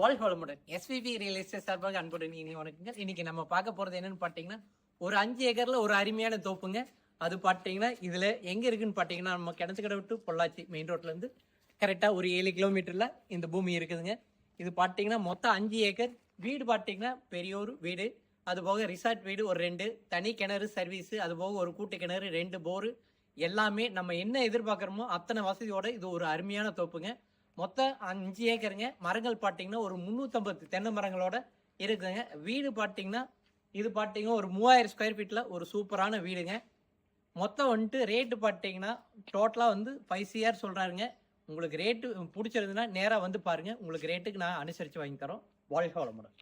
வாழ்க வளமுடன் SPB real estate சார்பாக அன்புடன் இனி வணக்கங்க இன்னைக்கு நம்ம பார்க்க போறது என்னன்னு பார்த்தீங்கன்னா ஒரு அஞ்சு ஏக்கர்ல ஒரு அருமையான தோப்புங்க. அது பார்த்தீங்கன்னா இதுல எங்க இருக்குன்னு பார்த்தீங்கன்னா நம்ம கிணத்துக்கடை விட்டு பொள்ளாச்சி மெயின் ரோட்ல இருந்து ஒரு ஏழு கிலோமீட்டர்ல இந்த பூமி இருக்குதுங்க. இது பார்த்தீங்கன்னா மொத்தம் அஞ்சு ஏக்கர். வீடு பார்த்தீங்கன்னா பெரியோர் வீடு. அது போக ரிசார்ட் வீடு ஒரு ரெண்டு. தனி கிணறு சர்வீஸ் அது போக ஒரு கூட்டு கிணறு ரெண்டு போரு. எல்லாமே நம்ம என்ன எதிர்பார்க்குறோமோ அத்தனை வசதியோட இது ஒரு அருமையான தோப்புங்க. மொத்தம் அஞ்சு ஏக்கருங்க. மரங்கள் பார்த்தீங்கன்னா ஒரு முந்நூற்றம்பது தென்னை மரங்களோட இருக்குதுங்க வீடு பார்த்தீங்கன்னா இது பார்த்தீங்கன்னா ஒரு மூவாயிரம் ஸ்கொயர் ஃபீட்டில் ஒரு சூப்பரான வீடுங்க. மொத்தம் வந்துட்டு ரேட்டு பார்த்தீங்கன்னா டோட்டலாக வந்து ஃபைவ் சிஆர் சொல்கிறாருங்க உங்களுக்கு ரேட்டு பிடிச்சிருந்துன்னா நேராக வந்து பாருங்கள் உங்களுக்கு ரேட்டுக்கு நான் அனுசரித்து வாங்கி தரோம். வாழ்க வளமுடன்.